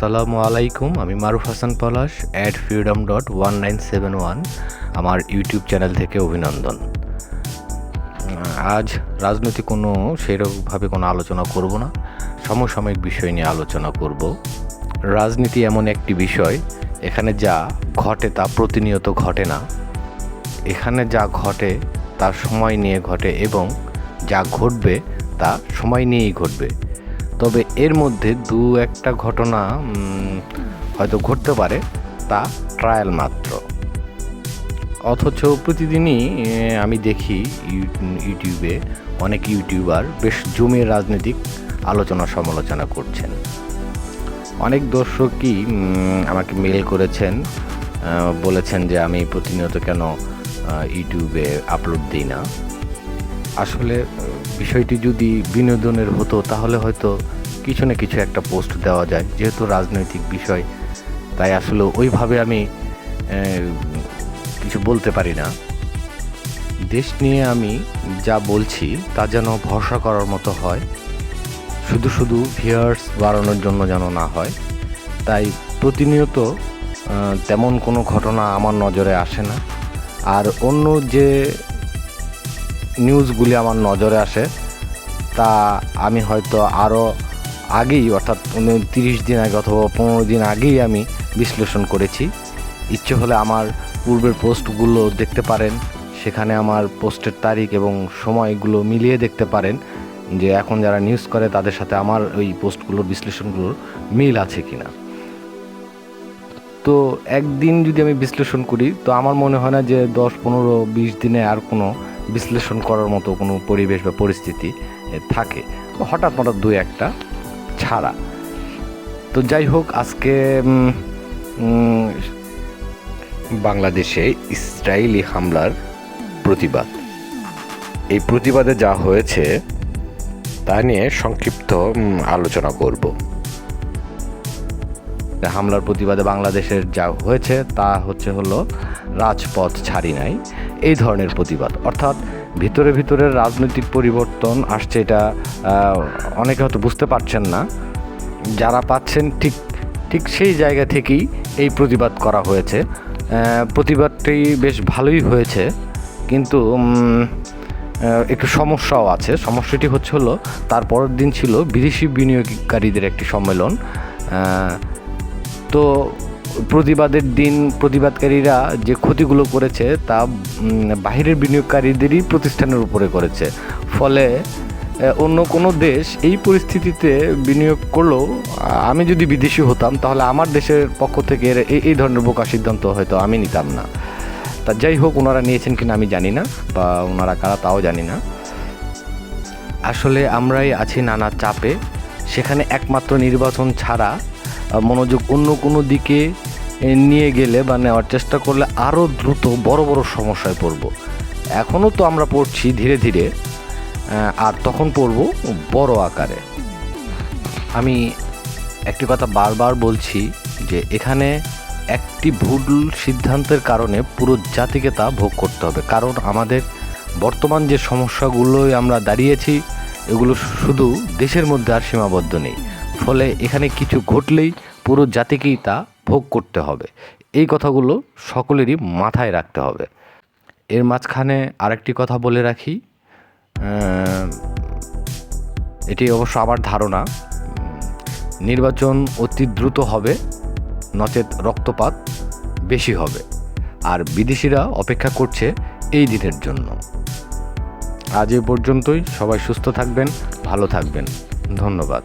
আসসালামু আলাইকুম, আমি Maruf Hasan Palash at freedom dot one nine seven one আমার ইউটিউব চ্যানেল থেকে অভিনন্দন। আজ রাজনৈতিক কোনো সেরকমভাবে কোনো আলোচনা করব না, সমসাময়িক বিষয় নিয়ে আলোচনা করব। রাজনীতি এমন একটি বিষয়, এখানে যা ঘটে তা প্রতিনিয়ত ঘটে না। এখানে যা ঘটে তা সময় নিয়ে ঘটে এবং যা ঘটবে তা সময় নিয়েই ঘটবে। তবে এর মধ্যে দু একটা ঘটনা হয়তো ঘটতে পারে, তা ট্রায়াল মাত্র। অথচ প্রতিদিনই আমি দেখি ইউ- ইউটিউবে অনেক ইউটিউবার বেশ জমিয়ে রাজনৈতিক আলোচনা সমালোচনা করছেন। অনেক দর্শকই আমাকে মেল করেছেন বলেছেন যে আমি প্রতিনিয়ত কেন ইউটিউবে আপলোড দিই না। আসলে বিষয়টি যদি বিনোদনের হতো, তাহলে হয়তো কিছু না কিছু একটা পোস্ট দেওয়া যায়, যেহেতু রাজনৈতিক বিষয়। তাই আসলে ওইভাবে আমি কিছু বলতে পারি না। দেশ নিয়ে আমি যা বলছি, তা যেন ভরসা করার মতো হয়। শুধু শুধু ভিয়ার্স বাড়ানোর জন্য যেন না হয়। তাই প্রতিনিয়ত তেমন কোনো ঘটনা আমার নজরে আসে না। আর অন্য যে নিউজগুলি আমার নজরে আসে। তা আমি হয়তো আরও আগেই, অর্থাৎ তিরিশ দিন আগে অথবা পনেরো দিন আগেই আমি বিশ্লেষণ করেছি। ইচ্ছে হলে আমার পূর্বের পোস্টগুলো দেখতে পারেন, সেখানে আমার পোস্টের তারিখ এবং সময়গুলো মিলিয়ে দেখতে পারেন যে এখন যারা নিউজ করে, তাদের সাথে আমার ওই পোস্টগুলোর বিশ্লেষণগুলোর মিল আছে কি না তো একদিন যদি আমি বিশ্লেষণ করি, তো আমার মনে হয় না যে দশ, পনেরো, বিশ দিনে আর কোনো বিশ্লেষণ করার মতো কোনো পরিবেশ বা পরিস্থিতি থাকে। হঠাৎ হঠাৎ দু একটা ছাড়া। তো যাই হোক, আজকে বাংলাদেশে ইসরায়েলি হামলার প্রতিবাদ। এই প্রতিবাদে যা হয়েছে, তা নিয়ে সংক্ষিপ্ত আলোচনা করব। হামলার প্রতিবাদে বাংলাদেশের যা হয়েছে, তা হচ্ছে হলো রাজপথ ছাড়ি নাই। এই ধরনের প্রতিবাদ। অর্থাৎ ভিতরে ভিতরে রাজনৈতিক পরিবর্তন আসছে এটা অনেকে হয়তো বুঝতে পারছেন না। যারা পাচ্ছেন ঠিক ঠিক সেই জায়গা থেকেই এই প্রতিবাদ করা হয়েছে। প্রতিবাদটি বেশ ভালোই হয়েছে, কিন্তু একটু সমস্যাও আছে। সমস্যাটি হচ্ছে হলো, তার পরের দিন ছিল বিদেশি বিনিয়োগকারীদের একটি সম্মেলন। তো প্রতিবাদের দিন প্রতিবাদকারীরা যে ক্ষতিগুলো করেছে তা বাহিরের বিনিয়োগকারীদেরই প্রতিষ্ঠানের উপরে করেছে। ফলে অন্য কোনো দেশ এই পরিস্থিতিতে বিনিয়োগ করলেও আমি যদি বিদেশি হতাম, তাহলে আমার দেশের পক্ষ থেকে এই ধরনের বোকা সিদ্ধান্ত হয়তো আমি নিতাম না। তা যাই হোক, ওনারা নিয়েছেন কিনা আমি জানি না, বা ওনারা কারা তাও জানি না। আসলে আমরাই আছি নানা চাপে, সেখানে একমাত্র নির্বাচন ছাড়া মনোযোগ অন্য কোনো দিকে নিয়ে গেলে বা নেওয়ার চেষ্টা করলে আরও দ্রুত বড় বড় সমস্যায় পড়ব। এখনও তো আমরা পড়ছি ধীরে ধীরে আর তখন পড়ব বড় আকারে। আমি একটি কথা বারবার বলছি যে এখানে একটি ভুল সিদ্ধান্তের কারণে পুরো জাতিকে তা ভোগ করতে হবে। কারণ আমাদের বর্তমান যে সমস্যাগুলোই আমরা দাঁড়িয়েছি, এগুলো শুধু দেশের মধ্যে আর সীমাবদ্ধ নেই। ফলে এখানে কিছু ঘটলেই পুরো জাতিকেই তা ভোগ করতে হবে। এই কথাগুলো সকলেরই মাথায় রাখতে হবে। এর মাঝখানে আরেকটি কথা বলে রাখি। এটি অবশ্য আমার ধারণা। নির্বাচন অতি দ্রুত হবে, নচেত রক্তপাত বেশি হবে। আর বিদেশিরা অপেক্ষা করছে এই দিনের জন্য। আজ এ পর্যন্তই। সবাই সুস্থ থাকবেন, ভালো থাকবেন। ধন্যবাদ।